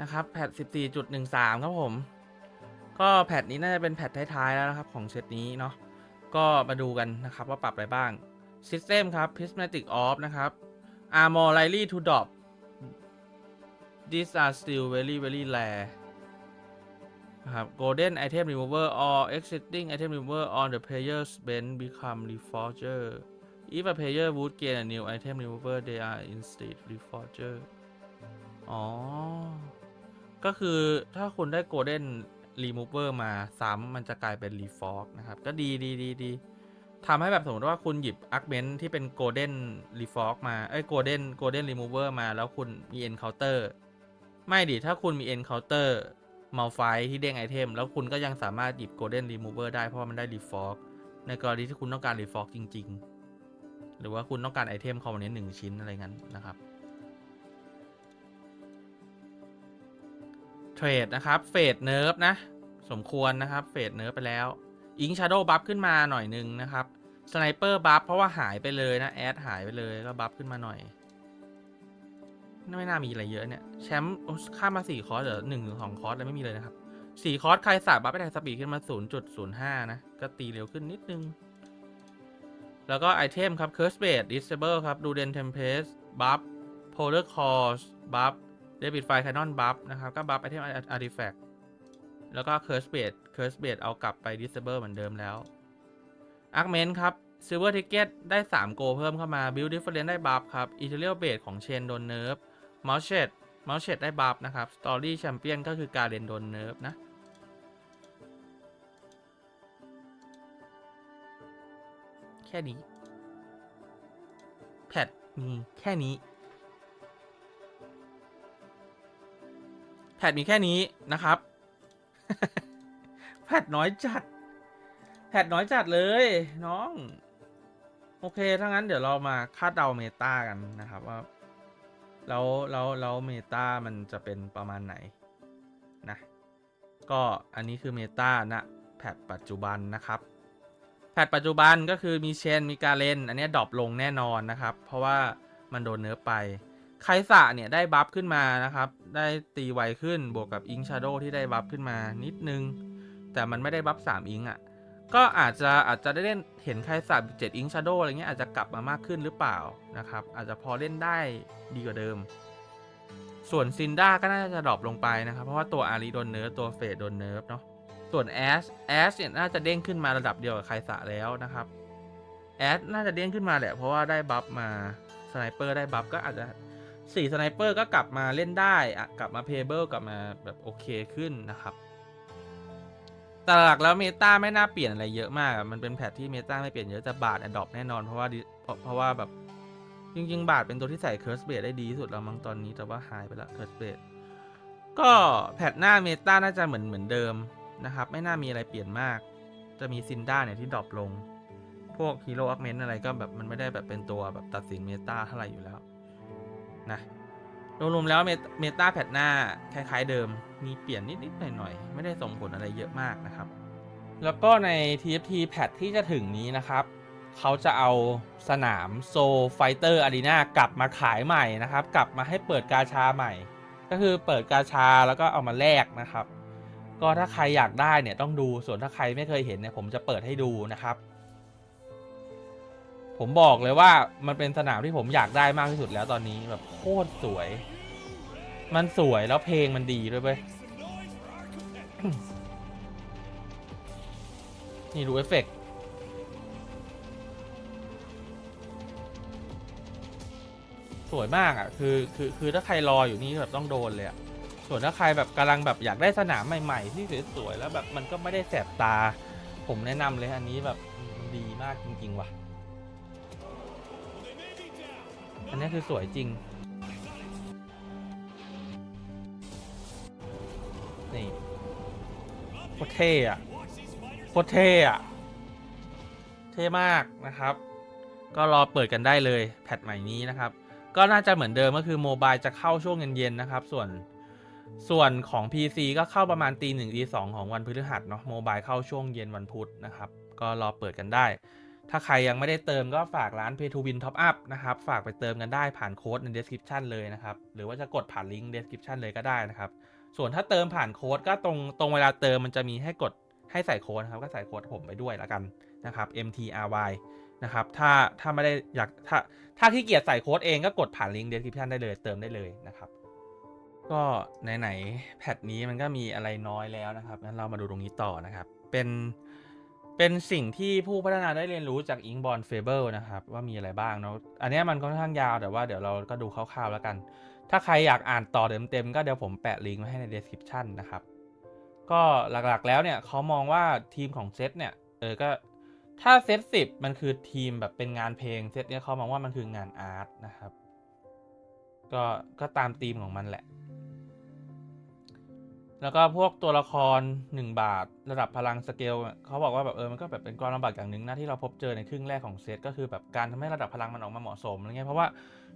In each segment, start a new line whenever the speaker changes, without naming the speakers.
นะครับแพท14.13 ครับผม ก็แพทนี้น่าจะเป็นแพทท้ายๆแล้วนะครับของเซตนี้เนาะก็มาดูกันนะครับว่าปรับอะไรบ้าง System ครับ Prismatic Off นะครับ Armor Likely to Drop These are still very very rare นะครับ Golden Item Remover or Existing Item Remover on the player's bench become Reforger If a player would gain a new item remover they are instead Reforger อ๋อ ก็คือถ้าคุณได้ Golden Remover มาซ้ำมันจะกลายเป็น Reforg นะครับ ก็ดีดีดีดีทำให้แบบสมมติว่าคุณหยิบ Augment ที่เป็น Golden Reforg มาเอ้ย Golden Golden Remover มาแล้วคุณมี Encounter ไม่ดิถ้าคุณมี Encounter มาไฟที่เด้งไอเทม แล้วคุณก็ยังสามารถหยิบ Golden Remover ได้เพราะมันได้ Reforg ในกรณีที่คุณต้องการ Reforg จริง ๆ หรือว่าคุณต้องการไอเทมคอมโพเนนต์หนึ่งชิ้นอะไรงั้นนะครับ เทรดนะครับเฟดเนิร์ฟนะ สมควรนะครับเฟดเนิร์ฟไปแล้วอิงชาร์โดบัฟขึ้นมาหน่อยหนึงนะครับสไนเปอร์บัฟเพราะว่าหายไปเลยนะ แอดหายไปเลยก็บัฟขึ้นมาหน่อยไม่น่ามีอะไรเยอะเนี่ยแชมป์ข้ามมาสี่คอร์สเหรอหนึ่งถึงสองคอร์สเลยไม่มีเลยนะครับสี่คอร์สใครสาบัฟไปแทนสปีดขึ้นมา 0.05 นะ ก็ตีเร็วขึ้นนิดนึง แล้วก็ไอเทมครับ Curse Blade Disable ครับ Duden Tempest Buff Polar Course Buff Debit Fire Cannon Buff นะครับก็บัฟไอเทม Artifact แล้วก็ Curse Blade Curse Blade เอากลับไป Disable เหมือนเดิมแล้ว Augment ครับ Silver Ticket ได้ 3 โกเพิ่มเข้ามา Build Difference ได้บัฟครับ Ethereal Blade ของ Chain โดนเนิร์ฟ Mouse Shade Mouse Shade ได้บัฟนะครับ Story Champion ก็คือการเรนโดนเนิร์ฟนะแค่นี้แพทมีแค่นี้ แพทมีแค่นี้นะครับ แพทน้อยจัด แพทน้อยจัดเลย น้อง โอเค ถ้างั้นเดี๋ยวเรามาคาดเดาเมตากันนะครับว่าแล้วแล้วแล้วเมตามันจะเป็นประมาณไหนนะ ก็อันนี้คือเมตาณแพทปัจจุบันนะครับแพทปัจจุบันก็คือมีเชนมีการเลนอันนี้ดรอปลงแน่นอนนะครับ เพราะว่ามันโดนเนื้อไป ไคสะเนี่ยได้บัฟขึ้นมานะครับ ได้ตีไวขึ้นบวกกับอิงชาโดที่ได้บัฟขึ้นมานิดนึง แต่มันไม่ได้บัฟ3อิงอะ่ะ ก็อาจจะอาจจะได้เล่นเห็นไคสะ7อิงชาโดอะไรเงี้ยอาจจะกลับมามากขึ้นหรือเปล่านะครับ อาจจะพอเล่นได้ดีกว่าเดิม ส่วนซินด้าก็น่าจะดรอปลงไปนะครับ เพราะว่าตัวอารีโดนเนิร์ฟตัวเฟดโดนเนิร์ฟเนาะ ส่วนแอสแอสเนี่ยน่าจะเด้งขึ้นมาระดับเดียวกับไคสะแล้วนะครับแอดน่าจะเด้งขึ้นมาแหละ เพราะว่าได้บัฟมาสไนเปอร์ได้บัฟก็อาจจะ สี่สไนเปอร์ก็กลับมาเล่นได้อะกลับมาเพเบิลกลับมาแบบโอเคขึ้นนะครับ แต่หลักแล้วเมตาไม่น่าเปลี่ยนอะไรเยอะมากมันเป็นแพทที่เมตาไม่เปลี่ยนเยอะแต่บาทอดรอปแน่นอนเพราะว่าเพราะเพราะว่าแบบจริง ๆ บาทเป็นตัวที่ใส่เคิร์สเบดได้ดีที่สุดแล้วมั้งตอนนี้แต่ว่าหายไปละเคิร์สเบดก็แพทหน้าเมตาน่าจะเหมือนเหมือนเดิมนะครับ ไม่น่ามีอะไรเปลี่ยนมาก จะมีซินด้าเนี่ยที่ดรอปลง พวกฮีโร่อักเมนอะไรก็แบบมันไม่ได้แบบเป็นตัวแบบตัดสินเมตาเท่าไหร่อยู่แล้ว นะรวมๆแล้วเมตาแพทหน้าคล้ายๆเดิม มีเปลี่ยนนิด ๆ หน่อย ๆ ไม่ได้ส่งผลอะไรเยอะมากนะครับ แล้วก็ใน TFT แพทที่จะถึงนี้นะครับ เขาจะเอาสนามโซไฟเตอร์อารีนากลับมาขายใหม่นะครับ กลับมาให้เปิดกาชาใหม่ ก็คือเปิดกาชาแล้วก็เอามาแลกนะครับ ก็ถ้าใครอยากได้เนี่ยต้องดูส่วนถ้าใครไม่เคยเห็นเนี่ยผมจะเปิดให้ดูนะครับ ผมบอกเลยว่ามันเป็นสนามที่ผมอยากได้มากที่สุดแล้วตอนนี้แบบโคตรสวย มันสวยแล้วเพลงมันดีด้วยเว้ยนี่ดูเอฟเฟกต์สวยมากอะคือคือคือถ้าใครรออยู่นี่แบบต้องโดนเลยอะส่วนถ้าใครแบบกำลังแบบอยากได้สนามใหม่ๆ ที่สวยๆแล้วแบบมันก็ไม่ได้แสบตา ผมแนะนำเลยอันนี้แบบมันดีมากจริง ๆ ว่ะ อันนี้คือสวยจริง นี่โคตรเท่อะโคตรเท่อะเท่มากนะครับ ก็รอเปิดกันได้เลยแพทใหม่นี้นะครับ ก็น่าจะเหมือนเดิมก็คือโมบายจะเข้าช่วงเย็นๆนะครับ ส่วนส่วนของ PC ก็เข้าประมาณตีหนึ่งตีสองของวันพฤหัสเนาะโมบายเข้าช่วงเย็นวันพุธนะครับ ก็รอเปิดกันได้ ถ้าใครยังไม่ได้เติมก็ฝากร้าน Pay to Win Top Up นะครับ ฝากไปเติมกันได้ผ่านโค้ดใน description เลยนะครับ หรือว่าจะกดผ่านลิงก์ description เลยก็ได้นะครับ ส่วนถ้าเติมผ่านโค้ดก็ตรงตรงเวลาเติมมันจะมีให้กดให้ใส่โค้ดนะครับ ก็ใส่โค้ดผมไปด้วยละกันนะครับ MTRY นะครับ ถ้าถ้าไม่ได้อยากถ้าถ้าขี้เกียจใส่โค้ดเองก็กดผ่านลิงก์ description ได้เลย เติมได้เลยนะครับ ก็ไหนๆแพทนี้มันก็มีอะไรน้อยแล้วนะครับงั้นเรามาดูตรงนี้ต่อนะครับ เป็น เป็นสิ่งที่ผู้พัฒนาได้เรียนรู้จากอิงบอลเฟเบิลนะครับว่ามีอะไรบ้างเนาะอันนี้มันค่อนข้างยาวแต่ว่าเดี๋ยวเราก็ดูคร่าวๆแล้วกัน ถ้าใครอยากอ่านต่อเต็มๆก็เดี๋ยวผมแปะลิงก์ไว้ให้ใน description นะครับ ก็หลักๆแล้วเนี่ยเขามองว่าทีมของเซตเนี่ยเออก็ถ้าเซตสิบมันคือทีมแบบเป็นงานเพลงเซตเนี่ยเขามองว่ามันคืองานอาร์ตนะครับ ก็ก็ตามธีมของมันแหละ แล้วก็พวกตัวละคร 1 บาท ระดับพลังสเกลเขาบอกว่าแบบเออมันก็แบบเป็นความลำบากอย่างหนึ่งนะที่เราพบเจอในครึ่งแรกของเซตก็คือแบบการทำให้ระดับพลังมันออกมาเหมาะสมอะไรเงี้ยเพราะว่า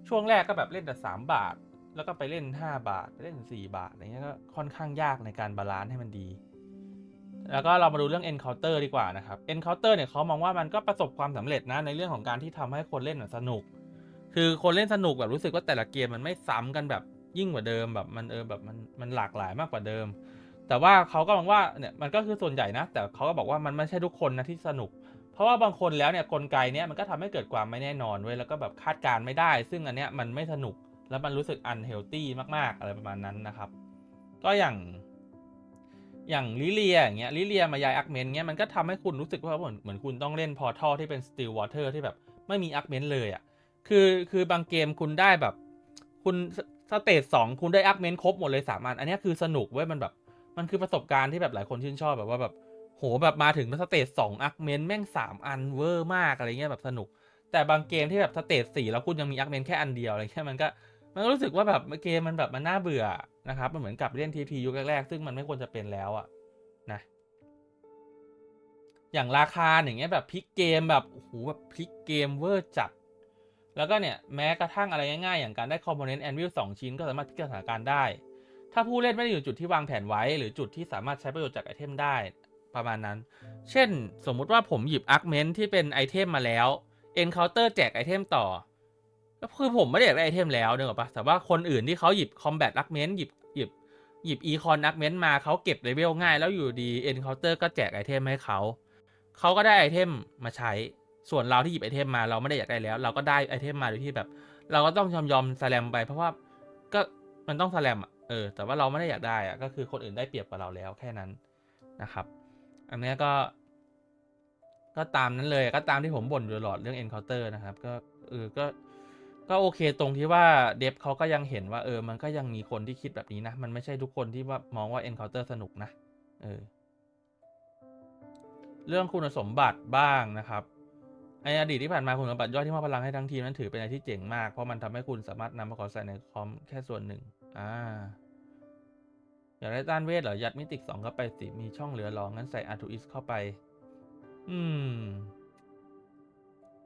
ช่วงแรกก็แบบเล่นแต่3บาท แล้วก็ไปเล่น 5 บาทไปเล่น 4 บาทอะไรเงี้ยก็ค่อนข้างยากในการบาลานซ์ให้มันดี แล้วก็เรามาดูเรื่อง encounter ดีกว่านะครับ encounter เนี่ยเขามองว่ามันก็ประสบความสำเร็จนะในเรื่องของการที่ทำให้คนเล่นสนุก คือคนเล่นสนุกแบบรู้สึกว่าแต่ละเกมมันไม่ซ้ำกันแบบ ยิ่งกว่าเดิมแบบมันเออแบบมันมันหลากหลายมากกว่าเดิม แต่ว่าเขาก็มองว่าเนี่ยมันก็คือส่วนใหญ่นะ แต่เขาก็บอกว่ามันไม่ใช่ทุกคนนะที่สนุก เพราะว่าบางคนแล้วเนี่ยกลไกเนี้ยมันก็ทำให้เกิดความไม่แน่นอนเว้ยแล้วก็แบบคาดการณ์ไม่ได้ ซึ่งอันเนี้ยมันไม่สนุกแล้วมันรู้สึกอันเฮลตี้มากๆ อะไรประมาณนั้นนะครับ ก็อย่างอย่างลิเลียอย่างเงี้ยลิเลียมายายอักเมนเงี้ยมันก็ทำให้คุณรู้สึกว่าเหมือนเหมือนคุณต้องเล่นพอทัลที่เป็นสติลวอเตอร์ที่แบบไม่มีอักเมนเลยอะ่ะคือคือบางเกมคุณได้แบบ คุณ สเตจสองคุณได้อักเมนครบหมดเลยสามอัน อันนี้คือสนุกเว้ยมันแบบ มันคือประสบการณ์ที่แบบหลายคนชื่นชอบแบบว่าแบบโหแบบมาถึงสเตจสองอักเมนแม่งสามอันเวอร์มากอะไรเงี้ยแบบสนุก แต่บางเกมที่แบบสเตจสี่แล้วคุณยังมีอักเมนแค่อันเดียวอะไรเงี้ยมันก็มันก็รู้สึกว่าแบบเกมมันแบบมันน่าเบื่อนะครับมันเหมือนกับเล่นทีพียุคแรกๆซึ่งมันไม่ควรจะเป็นแล้วอะนะอย่างราคาอย่างเงี้ยแบบพลิกเกมแบบโอ้โหแบบพลิกเกมเวอร์จัด แล้วก็เนี่ยแม้กระทั่งอะไรง่ายๆ อย่างการได้คอมโพเนนต์แอนวิลสองชิ้นก็สามารถพลิกสถานการณ์ได้ ถ้าผู้เล่นไม่ได้อยู่จุดที่วางแผนไว้ หรือจุดที่สามารถใช้ประโยชน์จากไอเทมได้ประมาณนั้น เช่น สมมุติว่าผมหยิบอาร์คเมนที่เป็นไอเทมมาแล้ว Encounter แจกไอเทมต่อก็คือผมไม่ได้อยากได้ไอเทมแล้วเนกอะปะแต่ว่าคนอื่นที่เขาหยิบ Combat อาร์คเมนหยิบหยิบหยิบ Econ อาร์คเมนมาเขาเก็บเลเวลง่าย แล้วอยู่ดี Encounter ก็แจกไอเทมให้เขาเขาก็ได้ไอเทมมาใช้ ส่วนเราที่หยิบไอเทมมาเราไม่ได้อยากได้แล้ว เราก็ได้ไอเทมมาโดยที่แบบ เราก็ต้องยอมยอมสแลมไป เพราะว่าก็มันต้องสแลมอะเออแต่ว่าเราไม่ได้อยากได้อะก็คือคนอื่นได้เปรียบกว่าเราแล้วแค่นั้นนะครับ อันเนี้ยก็ ก็ตามนั้นเลยก็ตามที่ผมบ่นอยู่ตลอดเรื่อง encounter นะครับ ก็เออก็ก็โอเคตรงที่ว่าเดฟเขาก็ยังเห็นว่าเออ มันก็ยังมีคนที่คิดแบบนี้นะ มันไม่ใช่ทุกคนที่ว่ามองว่า encounter สนุกนะ เออ เรื่องคุณสมบัติบ้างนะครับ ในอดีตที่ผ่านมาคุณสมบัติยอยที่มอบพลังให้ทั้งทีมนั้นถือเป็นอะไรที่เจ๋งมาก เพราะมันทำให้คุณสามารถนำมาขอใส่ในคอมแค่ส่วนหนึ่ง อ่า อยากได้ต้านเวทเหรอ ยัดมิติกสองเข้าไปสิ มีช่องเหลือรองงั้นใส่อาร์ทูอิสเข้าไป อืม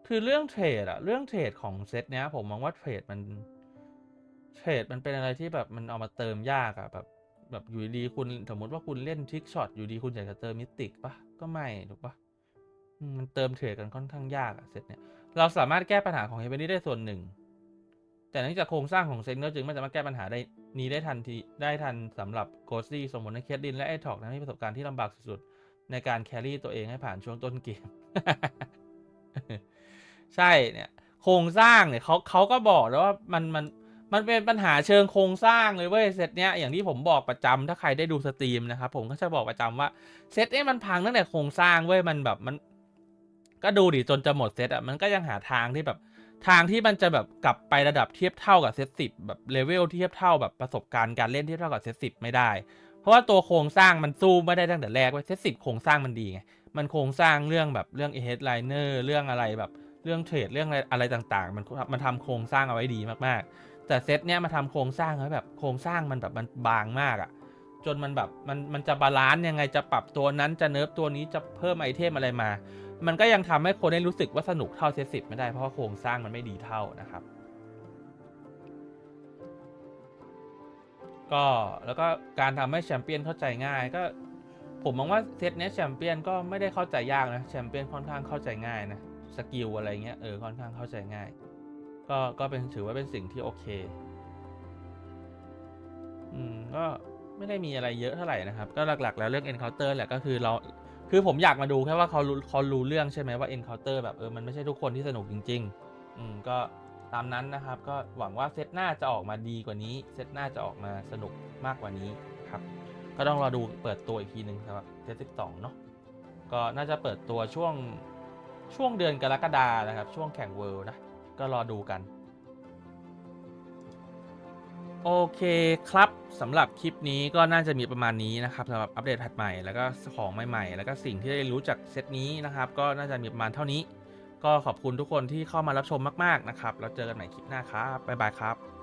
คือเรื่องเทรดอะเรื่องเทรดของเซตเนี้ย ผมมองว่าเทรดมันเทรดมันเป็นอะไรที่แบบมันเอามาเติมยากอะแบบ แบบอยู่ดีคุณสมมติว่าคุณเล่นทริกช็อตอยู่ดีคุณอยากจะเติมมิติกปะก็ไม่ถูกปะ มันเติมเทรดกันค่อนข้างยากอะเซตเนี้ยเราสามารถแก้ปัญหาของเฮเบนี่ได้ส่วนหนึ่ง แต่เนื่องจากโครงสร้างของเซนก็จึงไม่สามารถแก้ปัญหาได้นี้ได้ทันทีได้ทันสำหรับโกสซี่สมมติในเคสดินและไอท็อกนั้นมีประสบการณ์ที่ลำบากสุดๆในการแครี่ตัวเองให้ผ่านช่วงต้นเกม ใช่เนี่ยโครงสร้างเนี่ยเขาเขาก็บอกแล้วว่ามันมันมันเป็นปัญหาเชิงโครงสร้างเลยเว้ยเซตเนี้ยอย่างที่ผมบอกประจำถ้าใครได้ดูสตรีมนะครับผมก็จะบอกประจำว่าเซตเนี้ยมันพังตั้งแต่โครงสร้างเว้ยมันแบบมัน ก็ดูดิจนจะหมดเซตอะมันก็ยังหาทางที่แบบทางที่มันจะแบบกลับไประดับเทียบเท่ากับเซตสิบแบบเลเวลเทียบเท่าแบบประสบการณ์การเล่นเทียบเท่ากับเซตสิบไม่ได้ เพราะว่าตัวโครงสร้างมันสู้ไม่ได้ตั้งแต่แรกว้ยเซตสิบโครงสร้างมันดีไงมันโครงสร้างเรื่องแบบเรื่อง headliner เรื่องอะไรแบบเรื่องเทรดเรื่องอะไรอะไรต่าง ๆ มันมันทำโครงสร้างเอาไว้ดีมากๆ แต่เซตเนี้ยมาทำโครงสร้างเอาไว้แบบโครงสร้างมันแบบมันบางมากอะ่ะจนมันแบบมันมันจะบาลานซ์ยังไงจะปรับตัวนั้นจะเนิร์ฟตัวนี้จะเพิ่มไอเทมอะไรมา มันก็ยังทำให้คนได้รู้สึกว่าสนุกเท่าเซตสิบไม่ได้เพราะว่าโครงสร้างมันไม่ดีเท่านะครับ ก็แล้วก็การทำให้แชมเปี้ยนเข้าใจง่าย ก็ผมมองว่าเซตเนี้ยแชมเปี้ยนก็ไม่ได้เข้าใจยากนะแชมเปี้ยนค่อนข้างเข้าใจง่ายนะสกิลอะไรเงี้ยเออค่อนข้างเข้าใจง่าย ก็ก็เป็นถือว่าเป็นสิ่งที่โอเค อืมก็ไม่ได้มีอะไรเยอะเท่าไหร่นะครับ ก็หลักๆ แล้วเรื่อง encounter แหละก็คือเรา คือผมอยากมาดูแค่ว่าเขารู้เขารู้เรื่องใช่ไหมว่า encounter แบบเออมันไม่ใช่ทุกคนที่สนุกจริง ๆ อืมก็ตามนั้นนะครับ ก็หวังว่าเซตหน้าจะออกมาดีกว่านี้ เซตหน้าจะออกมาสนุกมากกว่านี้ครับ ก็ต้องรอดูเปิดตัวอีกทีหนึ่งสำหรับเซตสิบสองเนาะก็น่าจะเปิดตัวช่วงช่วงเดือนกรกฎานะครับ ช่วงแข่งเวิลด์นะก็รอดูกัน โอเคครับสำหรับคลิปนี้ก็น่าจะมีประมาณนี้นะครับสำหรับอัปเดตแพทใหม่แล้วก็ของใหม่ๆ แล้วก็สิ่งที่ได้รู้จากเซตนี้นะครับ ก็น่าจะมีประมาณเท่านี้ ก็ขอบคุณทุกคนที่เข้ามารับชมมากๆนะครับแล้วเจอกันใหม่คลิปหน้าครับบ๊ายบายครับ